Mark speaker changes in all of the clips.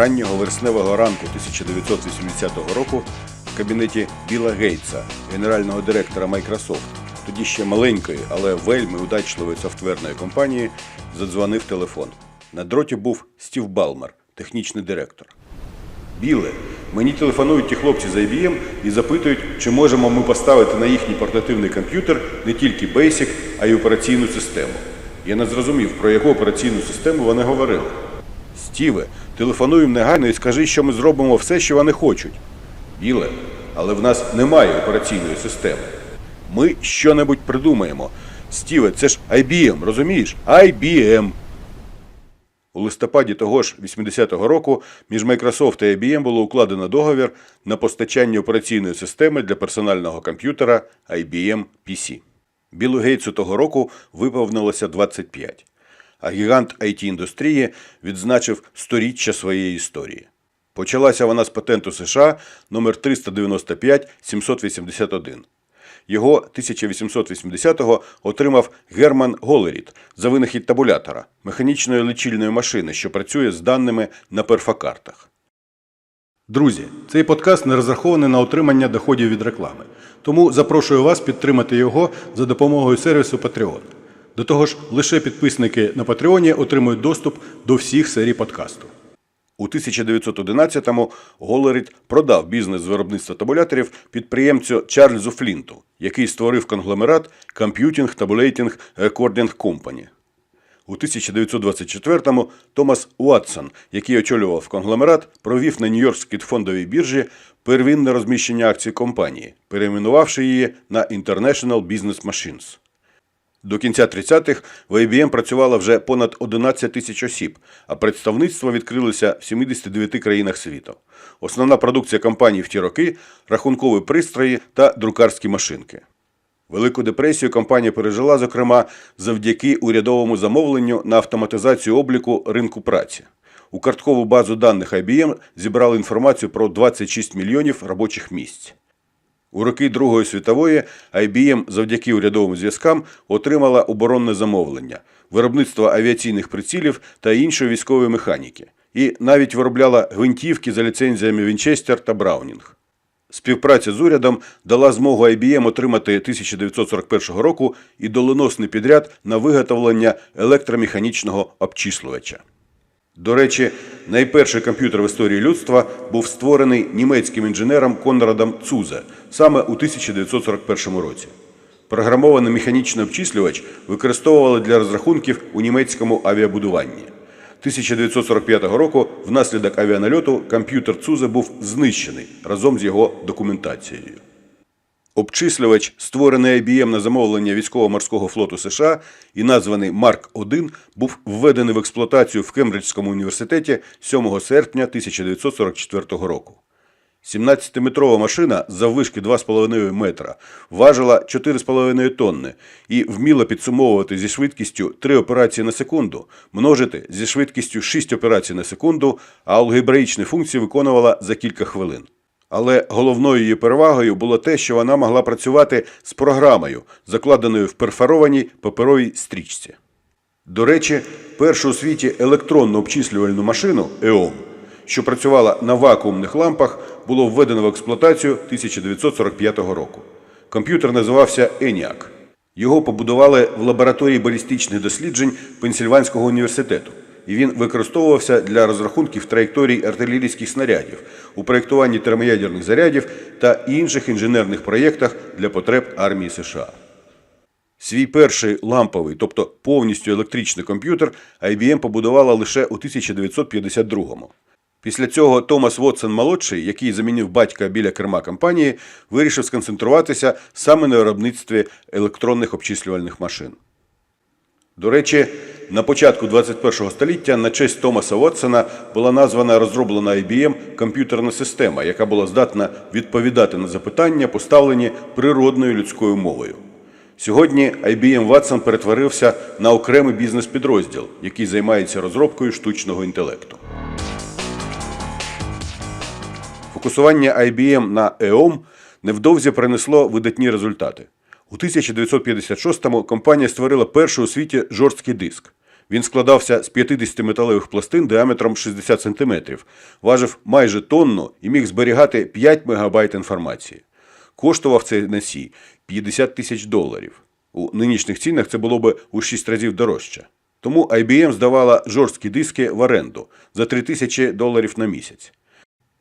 Speaker 1: раннього вересневого ранку 1980 року в кабінеті Біла Гейтса, генерального директора Microsoft, тоді ще маленької, але вельми удачливої софтверної компанії, задзвонив телефон. На дроті був Стів Балмер, технічний директор. Біле, мені телефонують ті хлопці з IBM і запитують, чи можемо ми поставити на їхній портативний комп'ютер не тільки Basic, а й операційну систему. Я не зрозумів, про яку операційну систему вони говорили. Стіве, телефонуй їм негайно і скажи, що ми зробимо все, що вони хочуть. Біле, але в нас немає операційної системи. Ми що-небудь придумаємо. Стіве, це ж IBM, розумієш? IBM. У листопаді того ж 80-го року між Microsoft і IBM було укладено договір на постачання операційної системи для персонального комп'ютера IBM PC. Білу Гейтсу того року виповнилося 25, а гігант IT-індустрії відзначив сторіччя своєї історії. Почалася вона з патенту США номер 395-781. Його 1880-го отримав Герман Голеріт за винахід табулятора, механічної лічильної машини, що працює з даними на перфокартах. Друзі, цей подкаст не розрахований на отримання доходів від реклами. Тому запрошую вас підтримати його за допомогою сервісу Patreon. До того ж, лише підписники на Патреоні отримують доступ до всіх серій подкасту. У 1911-му Голеріт продав бізнес з виробництва табуляторів підприємцю Чарльзу Флінту, який створив конгломерат Computing Tabulating Recording Company. У 1924-му Томас Уатсон, який очолював конгломерат, провів на Нью-Йоркській фондовій біржі первинне розміщення акцій компанії, перейменувавши її на International Business Machines. До кінця 30-х в IBM працювало вже понад 11 тисяч осіб, а представництва відкрилися в 79 країнах світу. Основна продукція компанії в ті роки – рахункові пристрої та друкарські машинки. Велику депресію компанія пережила, зокрема, завдяки урядовому замовленню на автоматизацію обліку ринку праці. У карткову базу даних IBM зібрали інформацію про 26 мільйонів робочих місць. У роки Другої світової IBM завдяки урядовим зв'язкам отримала оборонне замовлення, виробництво авіаційних прицілів та іншої військової механіки, і навіть виробляла гвинтівки за ліцензіями Вінчестер та Браунінг. Співпраця з урядом дала змогу IBM отримати 1941 року і доленосний підряд на виготовлення електромеханічного обчислювача. До речі, найперший комп'ютер в історії людства був створений німецьким інженером Конрадом Цузе саме у 1941 році. Програмований механічний обчислювач використовували для розрахунків у німецькому авіабудуванні. 1945 року внаслідок авіанальоту комп'ютер Цузе був знищений разом з його документацією. Обчислювач, створений IBM на замовлення військово-морського флоту США і названий Марк 1 був введений в експлуатацію в Кембриджському університеті 7 серпня 1944 року. 17-метрова машина заввишки 2,5 метра важила 4,5 тонни і вміла підсумовувати зі швидкістю 3 операції на секунду, множити зі швидкістю 6 операцій на секунду, а алгебраїчні функції виконувала за кілька хвилин. Але головною її перевагою було те, що вона могла працювати з програмою, закладеною в перфорованій паперовій стрічці. До речі, першу у світі електронну обчислювальну машину EOM, що працювала на вакуумних лампах, було введено в експлуатацію 1945 року. Комп'ютер називався ENIAC. Його побудували в лабораторії балістичних досліджень Пенсільванського університету, і він використовувався для розрахунків траєкторій артилерійських снарядів, у проєктуванні термоядерних зарядів та інших інженерних проєктах для потреб армії США. Свій перший ламповий, тобто повністю електричний комп'ютер, IBM побудувала лише у 1952-му. Після цього Томас Вотсон молодший, який замінив батька біля керма компанії, вирішив сконцентруватися саме на виробництві електронних обчислювальних машин. До речі, на початку 21 століття на честь Томаса Вотсона була названа розроблена IBM комп'ютерна система, яка була здатна відповідати на запитання, поставлені природною людською мовою. Сьогодні IBM Watson перетворився на окремий бізнес-підрозділ, який займається розробкою штучного інтелекту. Фокусування IBM на EOM невдовзі принесло видатні результати. У 1956-му компанія створила перший у світі жорсткий диск. Він складався з 50 металевих пластин діаметром 60 см, важив майже тонну і міг зберігати 5 МБ інформації. Коштував цей носій 50 тисяч доларів. У нинішніх цінах це було би у 6 разів дорожче. Тому IBM здавала жорсткі диски в оренду за 3 тисячі доларів на місяць.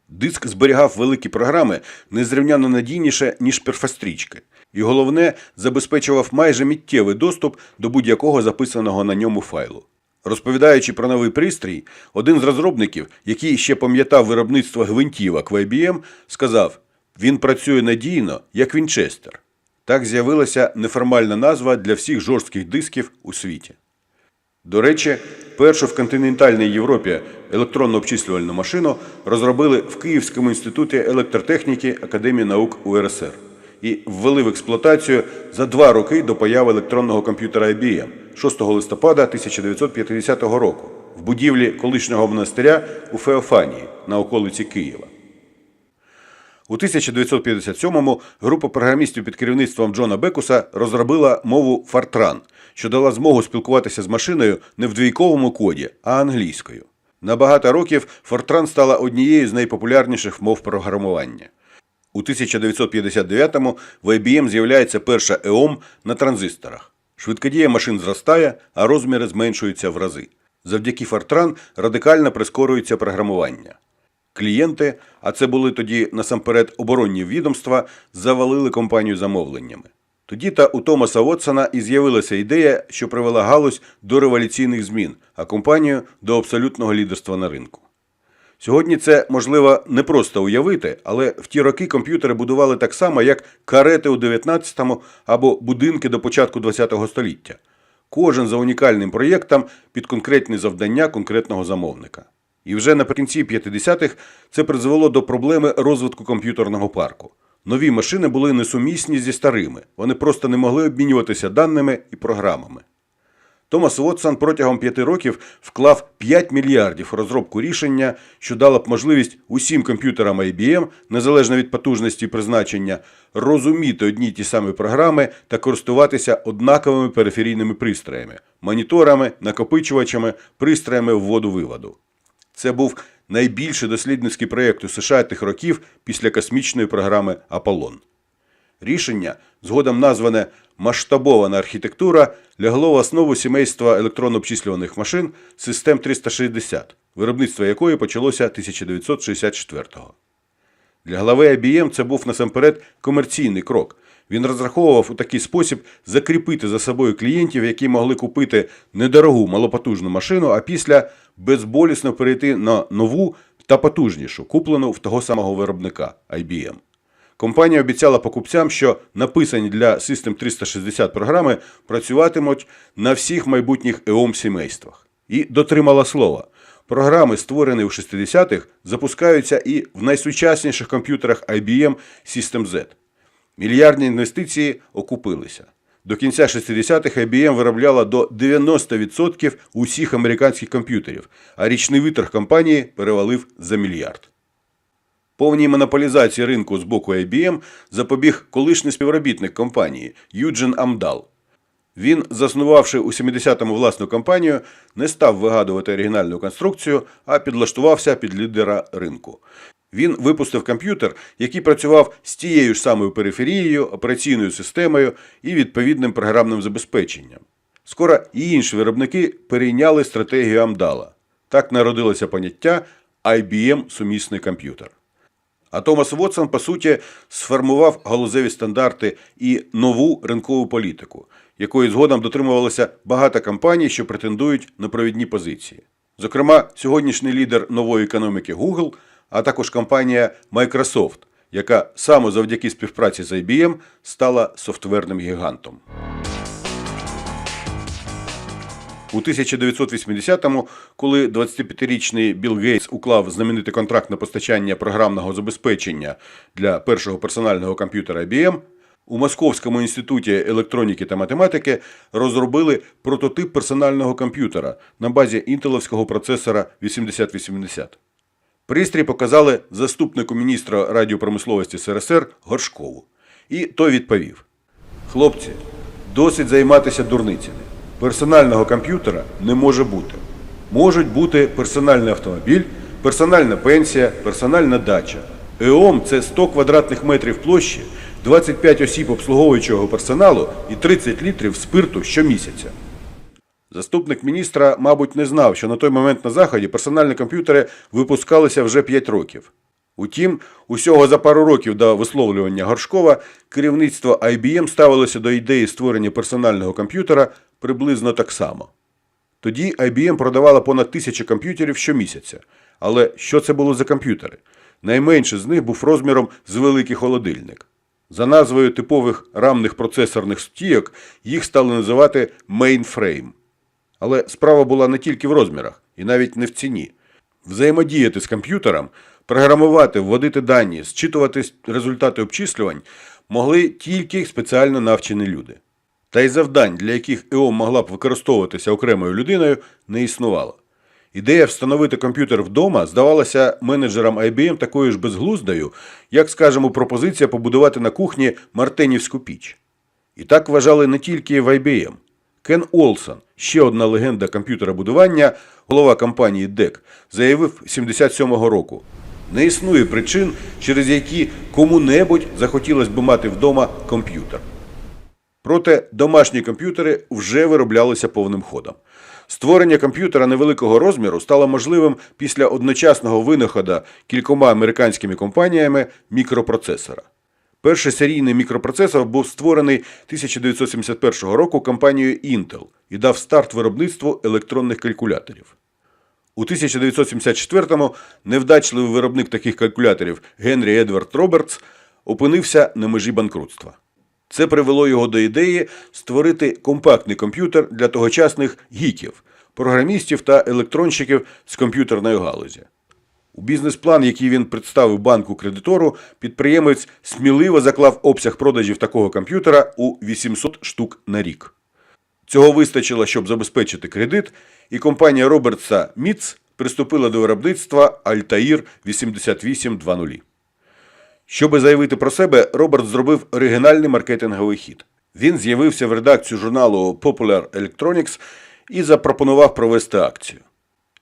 Speaker 1: Диск зберігав великі програми незрівняно надійніше, ніж перфострічки. І головне, забезпечував майже миттєвий доступ до будь-якого записаного на ньому файлу. Розповідаючи про новий пристрій, один з розробників, який ще пам'ятав виробництво гвинтівок в IBM, сказав: він працює надійно, як Вінчестер. Так з'явилася неформальна назва для всіх жорстких дисків у світі. До речі, першу в континентальній Європі електронну обчислювальну машину розробили в Київському інституті електротехніки Академії наук УРСР і ввели в експлуатацію за два роки до появи електронного комп'ютера IBM 6 листопада 1950 року в будівлі колишнього монастиря у Феофанії на околиці Києва. У 1957-му група програмістів під керівництвом Джона Бекуса розробила мову Fortran, що дала змогу спілкуватися з машиною не в двійковому коді, а англійською. На багато років Fortran стала однією з найпопулярніших мов програмування. У 1959-му в IBM з'являється перша EOM на транзисторах. Швидкодія машин зростає, а розміри зменшуються в рази. Завдяки Fortran радикально прискорюється програмування. Клієнти, а це були тоді насамперед оборонні відомства, завалили компанію замовленнями. Тоді та у Томаса Вотсона і з'явилася ідея, що привела галузь до революційних змін, а компанію до абсолютного лідерства на ринку. Сьогодні це можливо не просто уявити, але в ті роки комп'ютери будували так само, як карети у 19-му або будинки до початку 20-го століття. Кожен за унікальним проєктом під конкретні завдання конкретного замовника. І вже наприкінці 50-х це призвело до проблеми розвитку комп'ютерного парку. Нові машини були несумісні зі старими, вони просто не могли обмінюватися даними і програмами. Томас Вотсон протягом п'яти років вклав 5 мільярдів розробку рішення, що дало б можливість усім комп'ютерам IBM, незалежно від потужності і призначення, розуміти одні й ті самі програми та користуватися однаковими периферійними пристроями моніторами, накопичувачами, пристроями вводу-виводу. Це був найбільший дослідницький проєкт США тих років після космічної програми Аполлон. Рішення, згодом назване масштабована архітектура, лягло в основу сімейства електронно-обчислюваних машин систем 360, виробництво якої почалося 1964-го. Для глави IBM це був насамперед комерційний крок. Він розраховував у такий спосіб закріпити за собою клієнтів, які могли купити недорогу малопотужну машину, а після безболісно перейти на нову та потужнішу, куплену в того самого виробника IBM. Компанія обіцяла покупцям, що написані для System 360 програми працюватимуть на всіх майбутніх EOM сімействах. І дотримала слова. Програми, створені у 60-х, запускаються і в найсучасніших комп'ютерах IBM System Z. Мільярдні інвестиції окупилися. До кінця 60-х IBM виробляла до 90% усіх американських комп'ютерів, а річний витрат компанії перевалив за мільярд. Повній монополізації ринку з боку IBM запобіг колишній співробітник компанії Юджин Амдал. Він, заснувавши у 70-му власну компанію, не став вигадувати оригінальну конструкцію, а підлаштувався під лідера ринку. Він випустив комп'ютер, який працював з тією ж самою периферією, операційною системою і відповідним програмним забезпеченням. Скоро і інші виробники перейняли стратегію Амдала. Так народилося поняття IBM сумісний комп'ютер. А Томас Вотсон, по суті, сформував галузеві стандарти і нову ринкову політику, якої згодом дотримувалося багато компаній, що претендують на провідні позиції. Зокрема, сьогоднішній лідер нової економіки Google, а також компанія Microsoft, яка саме завдяки співпраці з IBM стала софтверним гігантом. У 1980-му, коли 25-річний Білл Гейтс уклав знаменитий контракт на постачання програмного забезпечення для першого персонального комп'ютера IBM, у Московському інституті електроніки та математики розробили прототип персонального комп'ютера на базі інтеловського процесора 8080. Пристрій показали заступнику міністра радіопромисловості СРСР Горшкову. І той відповів: Хлопці, досить займатися дурницями. персонального комп'ютера не може бути. Можуть бути персональний автомобіль, персональна пенсія, персональна дача. ЕОМ це 100 квадратних метрів площі, 25 осіб обслуговуючого персоналу і 30 літрів спирту щомісяця. Заступник міністра, мабуть, не знав, що на той момент на заході персональні комп'ютери випускалися вже 5 років. Утім, усього за пару років до висловлювання Горшкова керівництво IBM ставилося до ідеї створення персонального комп'ютера приблизно так само. Тоді IBM продавала понад тисячу комп'ютерів щомісяця. Але що це було за комп'ютери? Найменший з них був розміром з великий холодильник. За назвою типових рамних процесорних стійок їх стали називати mainframe. Але справа була не тільки в розмірах і навіть не в ціні. Взаємодіяти з комп'ютером, програмувати, вводити дані, зчитувати результати обчислювань могли тільки спеціально навчені люди. Та й завдань, для яких ЕО могла б використовуватися окремою людиною, не існувало. Ідея встановити комп'ютер вдома здавалася менеджерам IBM такою ж безглуздою, як, скажімо, пропозиція побудувати на кухні Мартенівську піч. І так вважали не тільки в IBM. Кен Олсон, ще одна легенда комп'ютеробудування, голова компанії DEC, заявив 77-го року: не існує причин, через які кому-небудь захотілося б мати вдома комп'ютер. Проте домашні комп'ютери вже вироблялися повним ходом. Створення комп'ютера невеликого розміру стало можливим після одночасного винаходу кількома американськими компаніями мікропроцесора. Перший серійний мікропроцесор був створений 1971 року компанією Intel і дав старт виробництву електронних калькуляторів. У 1974-му невдачливий виробник таких калькуляторів Генрі Едвард Робертс опинився на межі банкрутства. Це привело його до ідеї створити компактний комп'ютер для тогочасних гіків, програмістів та електронщиків з комп'ютерної галузі. У бізнес-план, який він представив банку кредитору, підприємець сміливо заклав обсяг продажів такого комп'ютера у 800 штук на рік. Цього вистачило, щоб забезпечити кредит, і компанія Робертса Міц приступила до виробництва Altair 8820. Щоби заявити про себе, Роберт зробив оригінальний маркетинговий хід. Він з'явився в редакцію журналу Popular Electronics і запропонував провести акцію.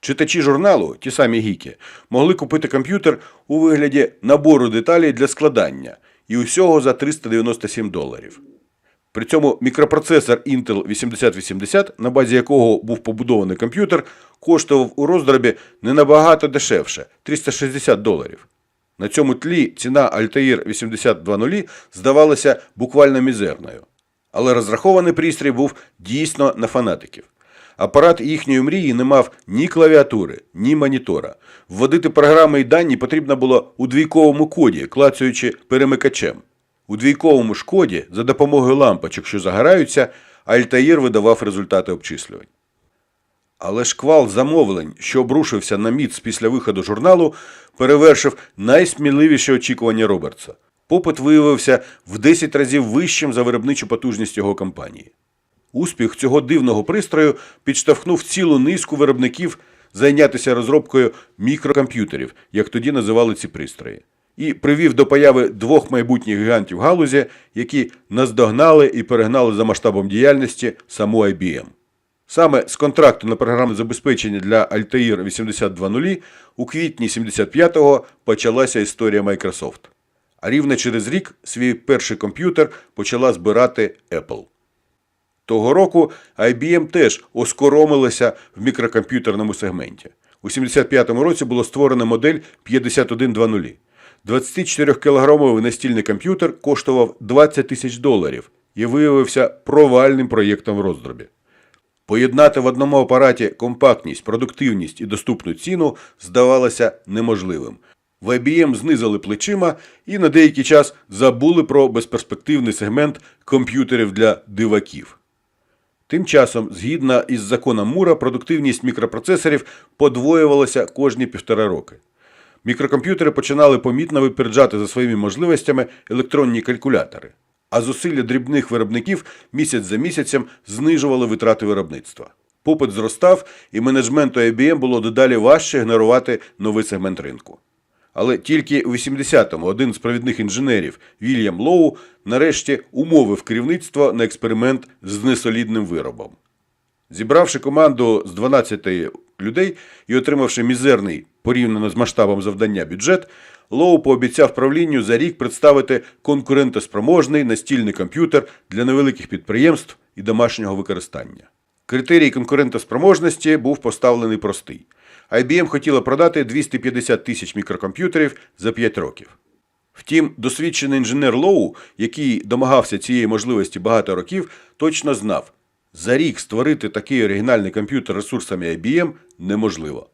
Speaker 1: Читачі журналу, ті самі гіки, могли купити комп'ютер у вигляді набору деталей для складання і усього за 397 доларів. При цьому мікропроцесор Intel 8080, на базі якого був побудований комп'ютер, коштував у роздробі не набагато дешевше 360 доларів. На цьому тлі ціна Altair 8020 здавалася буквально мізерною. Але розрахований пристрій був дійсно на фанатиків. Апарат їхньої мрії не мав ні клавіатури, ні монітора. Вводити програми і дані потрібно було у двійковому коді, клацаючи перемикачем. У двійковому ж коді за допомогою лампочок, що загораються, Altair видавав результати обчислювань. Але шквал замовлень, що обрушився на міц після виходу журналу, перевершив найсміливіші очікування Робертса. Попит виявився в 10 разів вищим за виробничу потужність його компанії. Успіх цього дивного пристрою підштовхнув цілу низку виробників зайнятися розробкою мікрокомп'ютерів, як тоді називали ці пристрої, і привів до появи двох майбутніх гігантів галузі, які наздогнали і перегнали за масштабом діяльності саму IBM. Саме з контракту на програмне забезпечення для Altair 8020 у квітні 75-го почалася історія Microsoft. А рівно через рік свій перший комп'ютер почала збирати Apple. Того року IBM теж оскоромилася в мікрокомп'ютерному сегменті. У 75-му році було створено модель 5120. 24-кілограмовий настільний комп'ютер коштував 20 тисяч доларів і виявився провальним проєктом в роздробі. Поєднати в одному апараті компактність, продуктивність і доступну ціну здавалося неможливим. В IBM знизили плечима і на деякий час забули про безперспективний сегмент комп'ютерів для диваків. Тим часом, згідно із законом Мура, продуктивність мікропроцесорів подвоювалася кожні півтора роки. Мікрокомп'ютери починали помітно випереджати за своїми можливостями електронні калькулятори, а зусилля дрібних виробників місяць за місяцем знижували витрати виробництва. Попит зростав, і менеджменту IBM було дедалі важче генерувати новий сегмент ринку. Але тільки у 80-му один з провідних інженерів Вільям Лоу нарешті умовив керівництво на експеримент з несолідним виробом. Зібравши команду з 12 людей і отримавши мізерний порівняно з масштабом завдання бюджет, Лоу пообіцяв правлінню за рік представити конкурентоспроможний настільний комп'ютер для невеликих підприємств і домашнього використання. Критерій конкурентоспроможності був поставлений простий. IBM хотіла продати 250 тисяч мікрокомп'ютерів за 5 років. Втім, досвідчений інженер Лоу, який домагався цієї можливості багато років, точно знав, за рік створити такий оригінальний комп'ютер ресурсами IBM неможливо.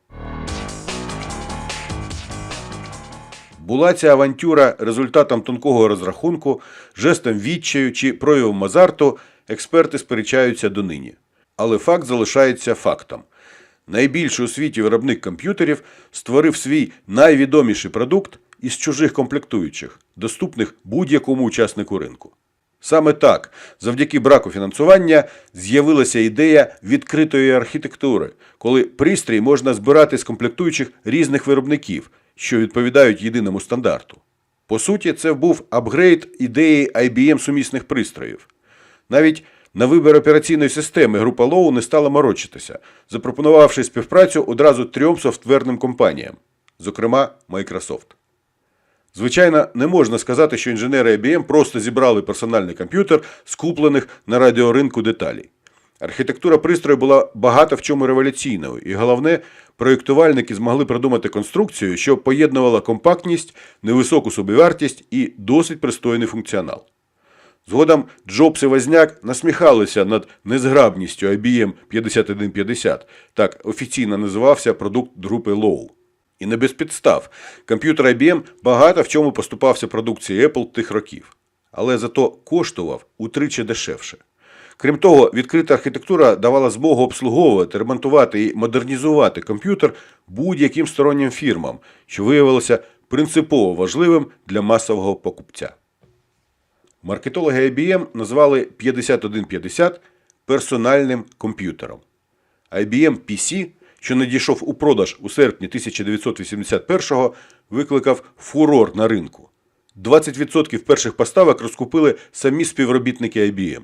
Speaker 1: Була ця авантюра результатом тонкого розрахунку, жестом відчаю чи проявом азарту, експерти сперечаються донині. Але факт залишається фактом. Найбільший у світі виробник комп'ютерів створив свій найвідоміший продукт із чужих комплектуючих, доступних будь-якому учаснику ринку. Саме так, завдяки браку фінансування, з'явилася ідея відкритої архітектури, коли пристрій можна збирати з комплектуючих різних виробників, що відповідають єдиному стандарту. По суті, це був апгрейд ідеї IBM сумісних пристроїв. Навіть на вибір операційної системи група Лоу не стала морочитися, запропонувавши співпрацю одразу трьом софтверним компаніям, зокрема Microsoft. Звичайно, не можна сказати, що інженери IBM просто зібрали персональний комп'ютер з куплених на радіоринку деталей. Архітектура пристрою була багато в чому революційною, і головне, проєктувальники змогли придумати конструкцію, що поєднувала компактність, невисоку собівартість і досить пристойний функціонал. Згодом Джобс і Возняк насміхалися над незграбністю IBM 5150, так офіційно називався продукт групи Лоу. І не без підстав. Комп'ютер IBM багато в чому поступався продукції Apple тих років, але зато коштував утричі дешевше. Крім того, відкрита архітектура давала змогу обслуговувати, ремонтувати і модернізувати комп'ютер будь-яким стороннім фірмам, що виявилося принципово важливим для масового покупця. Маркетологи IBM назвали 5150 персональним комп'ютером. IBM PC, що надійшов у продаж у серпні 1981-го, викликав фурор на ринку. 20% перших поставок розкупили самі співробітники IBM.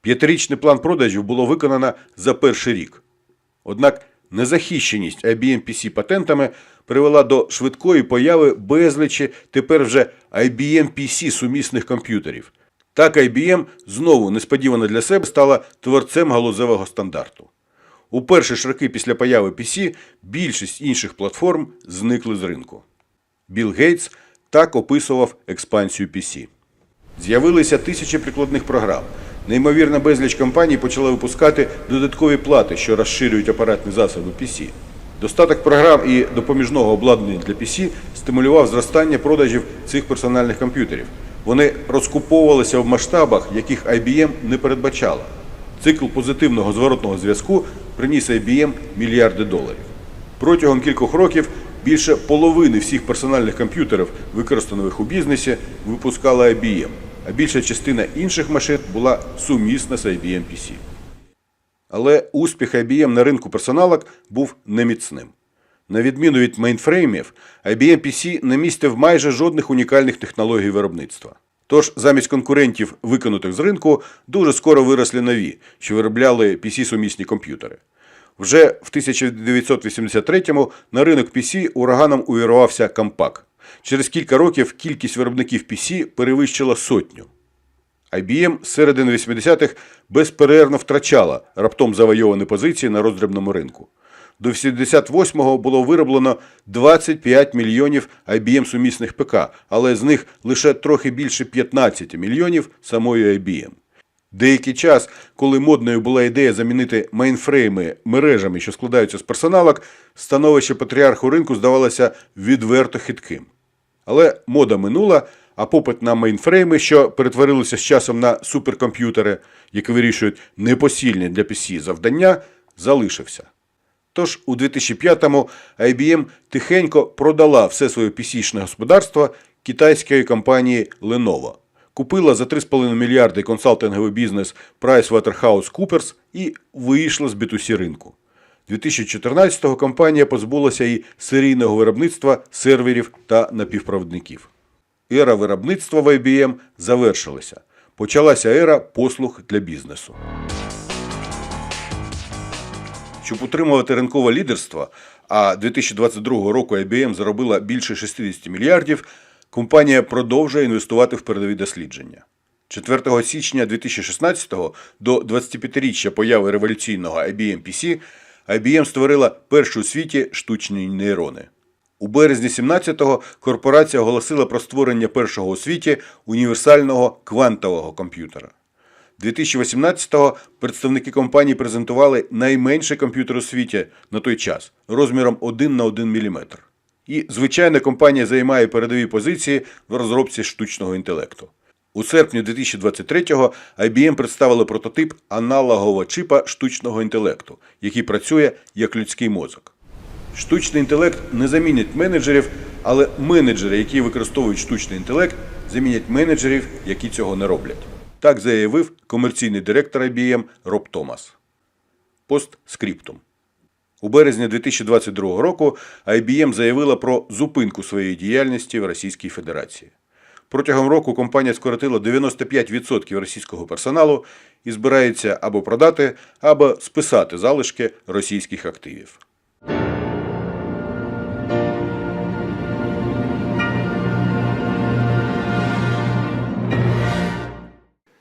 Speaker 1: П'ятирічний план продажів було виконано за перший рік. Однак незахищеність IBM PC патентами привела до швидкої появи безлічі тепер вже IBM PC сумісних комп'ютерів. Так IBM знову несподівано для себе стала творцем галузевого стандарту. У перші ж роки після появи PC більшість інших платформ зникли з ринку. Білл Гейтс так описував експансію PC. З'явилися тисячі прикладних програм. Неймовірна безліч компаній почала випускати додаткові плати, що розширюють апаратні засоби PC. Достаток програм і допоміжного обладнання для PC стимулював зростання продажів цих персональних комп'ютерів. Вони розкуповувалися в масштабах, яких IBM не передбачала. Цикл позитивного зворотного зв'язку приніс IBM мільярди доларів. Протягом кількох років більше половини всіх персональних комп'ютерів, використаних у бізнесі, випускала IBM, а більша частина інших машин була сумісна з IBM PC. Але успіх IBM на ринку персоналок був неміцним. На відміну від мейнфреймів, IBM PC не містив майже жодних унікальних технологій виробництва. Тож замість конкурентів, викинутих з ринку, дуже скоро виросли нові, що виробляли PC-сумісні комп'ютери. Вже в 1983-му на ринок PC ураганом увірвався Compaq. Через кілька років кількість виробників PC перевищила сотню. IBM з середини 80-х безперервно втрачала раптом завойовані позиції на роздрібному ринку. До 78-го було вироблено 25 мільйонів IBM сумісних ПК, але з них лише трохи більше 15 мільйонів самої IBM. Деякий час, коли модною була ідея замінити мейнфрейми мережами, що складаються з персоналок, становище патріарху ринку здавалося відверто хитким. Але мода минула, а попит на мейнфрейми, що перетворилися з часом на суперкомп'ютери, які вирішують непосільні для PC завдання, залишився. Тож у 2005-му IBM тихенько продала все своє PC-шне господарство китайської компанії Lenovo. Купила за 3,5 мільярди консалтинговий бізнес PricewaterhouseCoopers і вийшла з B2C ринку. 2014-го компанія позбулася і серійного виробництва серверів та напівпровідників. Ера виробництва в IBM завершилася. Почалася ера послуг для бізнесу. Щоб утримувати ринкове лідерство, а 2022 року IBM заробила більше 60 мільярдів, компанія продовжує інвестувати в передові дослідження. 4 січня 2016 до 25-річчя появи революційного IBM PC IBM створила перші у світі штучні нейрони. У березні 17-го корпорація оголосила про створення першого у світі універсального квантового комп'ютера. 2018-го представники компанії презентували найменший комп'ютер у світі на той час розміром 1 на 1 мм. І, звичайно, компанія займає передові позиції в розробці штучного інтелекту. У серпні 2023-го IBM представили прототип аналогового чипа штучного інтелекту, який працює як людський мозок. Штучний інтелект не замінить менеджерів, але менеджери, які використовують штучний інтелект, замінять менеджерів, які цього не роблять. Так заявив комерційний директор IBM Роб Томас. Постскриптум. У березні 2022 року IBM заявила про зупинку своєї діяльності в Російській Федерації. Протягом року компанія скоротила 95% російського персоналу і збирається або продати, або списати залишки російських активів.